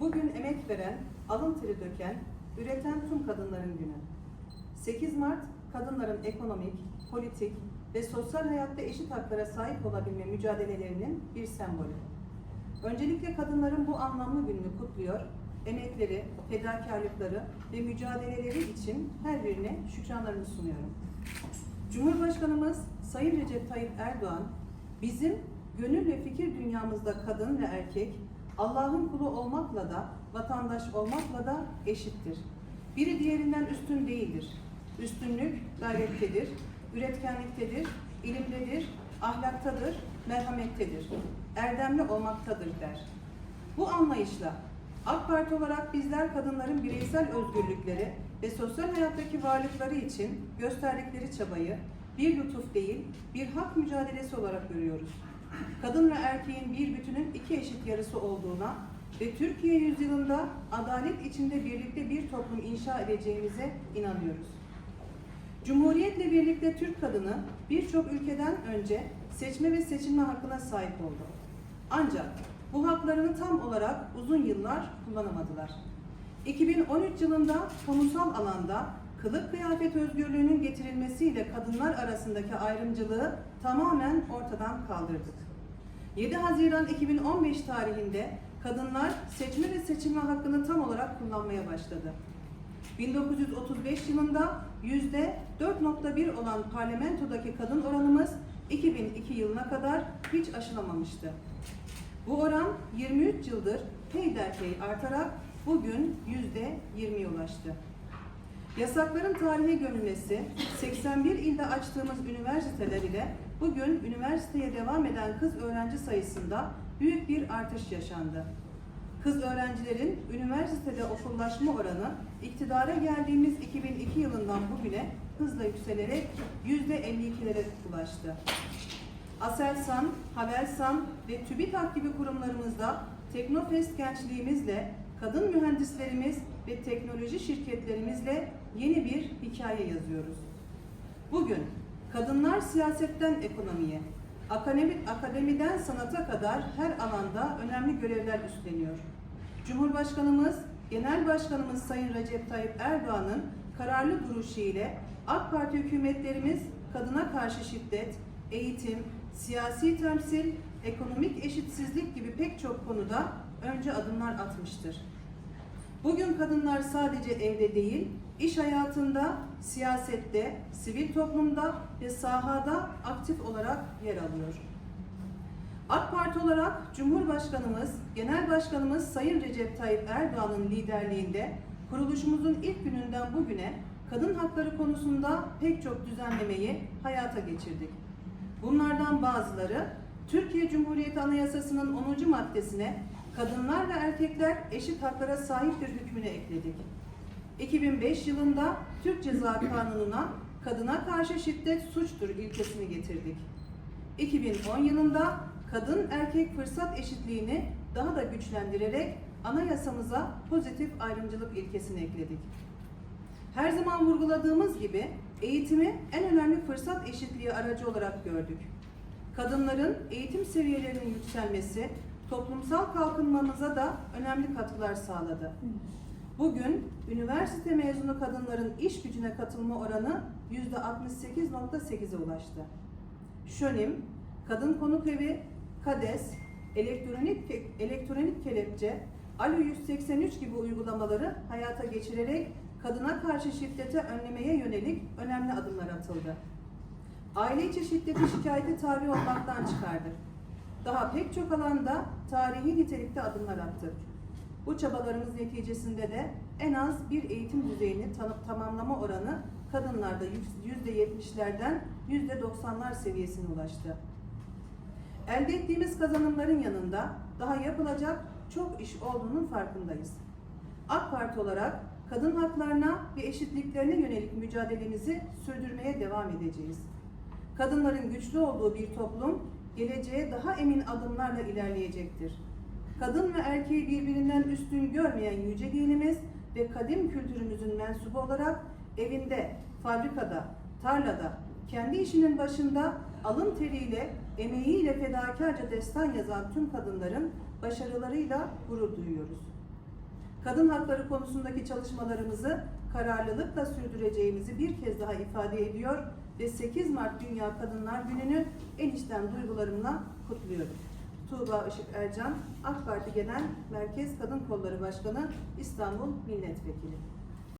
Bugün emek veren, alın teri döken, üreten tüm kadınların günü. 8 Mart, kadınların ekonomik, politik ve sosyal hayatta eşit haklara sahip olabilme mücadelelerinin bir sembolü. Öncelikle kadınların bu anlamlı gününü kutluyor, emekleri, fedakarlıkları ve mücadeleleri için her birine şükranlarımı sunuyorum. Cumhurbaşkanımız Sayın Recep Tayyip Erdoğan, bizim gönül ve fikir dünyamızda kadın ve erkek, Allah'ın kulu olmakla da, vatandaş olmakla da eşittir. Biri diğerinden üstün değildir. Üstünlük gayrettedir, üretkenliktedir, ilimdedir, ahlaktadır, merhamettedir, erdemli olmaktadır der. Bu anlayışla AK Parti olarak bizler kadınların bireysel özgürlükleri ve sosyal hayattaki varlıkları için gösterdikleri çabayı bir lütuf değil, bir hak mücadelesi olarak görüyoruz. Kadın ve erkeğin bir bütünün iki eşit yarısı olduğuna ve Türkiye yüzyılında adalet içinde birlikte bir toplum inşa edeceğimize inanıyoruz. Cumhuriyetle birlikte Türk kadını birçok ülkeden önce seçme ve seçilme hakkına sahip oldu. Ancak bu haklarını tam olarak uzun yıllar kullanamadılar. 2013 yılında kamusal alanda kılık kıyafet özgürlüğünün getirilmesiyle kadınlar arasındaki ayrımcılığı tamamen ortadan kaldırdık. 7 Haziran 2015 tarihinde kadınlar seçme ve seçilme hakkını tam olarak kullanmaya başladı. 1935 yılında yüzde 4.1 olan parlamentodaki kadın oranımız 2002 yılına kadar hiç aşılamamıştı. Bu oran 23 yıldır peyderpey artarak bugün yüzde 20'ye ulaştı. Yasakların tarihe gömülmesi, 81 ilde açtığımız üniversiteler ile bugün üniversiteye devam eden kız öğrenci sayısında büyük bir artış yaşandı. Kız öğrencilerin üniversitede okullaşma oranı iktidara geldiğimiz 2002 yılından bugüne hızla yükselerek %52'lere ulaştı. Aselsan, Havelsan ve TÜBİTAK gibi kurumlarımızda Teknofest gençliğimizle, kadın mühendislerimiz ve teknoloji şirketlerimizle yeni bir hikaye yazıyoruz. Bugün kadınlar siyasetten ekonomiye, akademi, akademiden sanata kadar her alanda önemli görevler üstleniyor. Cumhurbaşkanımız, Genel Başkanımız Sayın Recep Tayyip Erdoğan'ın kararlı duruşu ile AK Parti hükümetlerimiz kadına karşı şiddet, eğitim, siyasi temsil, ekonomik eşitsizlik gibi pek çok konuda önce adımlar atmıştır. Bugün kadınlar sadece evde değil, iş hayatında, siyasette, sivil toplumda ve sahada aktif olarak yer alıyor. AK Parti olarak Cumhurbaşkanımız, Genel Başkanımız Sayın Recep Tayyip Erdoğan'ın liderliğinde kuruluşumuzun ilk gününden bugüne kadın hakları konusunda pek çok düzenlemeyi hayata geçirdik. Bunlardan bazıları Türkiye Cumhuriyeti Anayasası'nın 10. maddesine kadınlar ve erkekler eşit haklara sahiptir hükmünü ekledik. 2005 yılında Türk Ceza Kanunu'na kadına karşı şiddet suçtur ilkesini getirdik. 2010 yılında kadın erkek fırsat eşitliğini daha da güçlendirerek anayasamıza pozitif ayrımcılık ilkesini ekledik. Her zaman vurguladığımız gibi eğitimi en önemli fırsat eşitliği aracı olarak gördük. Kadınların eğitim seviyelerinin yükselmesi toplumsal kalkınmamıza da önemli katkılar sağladı. Bugün üniversite mezunu kadınların iş gücüne katılma oranı %68.8'e ulaştı. Şönim, Kadın Konuk Evi, KADES, elektronik, elektronik kelepçe, Alo 183 gibi uygulamaları hayata geçirerek kadına karşı şiddete önlemeye yönelik önemli adımlar atıldı. Aile içi şiddeti şikayete tabi olmaktan çıkardık. Daha pek çok alanda tarihi nitelikte adımlar attık. Bu çabalarımız neticesinde de en az bir eğitim düzeyini tanıp tamamlama oranı kadınlarda %70'lerden %90'lar seviyesine ulaştı. Elde ettiğimiz kazanımların yanında daha yapılacak çok iş olduğunun farkındayız. AK Parti olarak kadın haklarına ve eşitliklerine yönelik mücadelemizi sürdürmeye devam edeceğiz. Kadınların güçlü olduğu bir toplum geleceğe daha emin adımlarla ilerleyecektir. Kadın ve erkeği birbirinden üstün görmeyen yüce dinimiz ve kadim kültürümüzün mensubu olarak evinde, fabrikada, tarlada, kendi işinin başında alın teriyle, emeğiyle fedakarca destan yazan tüm kadınların başarılarıyla gurur duyuyoruz. Kadın hakları konusundaki çalışmalarımızı kararlılıkla sürdüreceğimizi bir kez daha ifade ediyor ve 8 Mart Dünya Kadınlar Günü'nü en içten duygularımla kutluyorum. Tuğba Işık Ercan, AK Parti Genel Merkez Kadın Kolları Başkanı, İstanbul Milletvekili.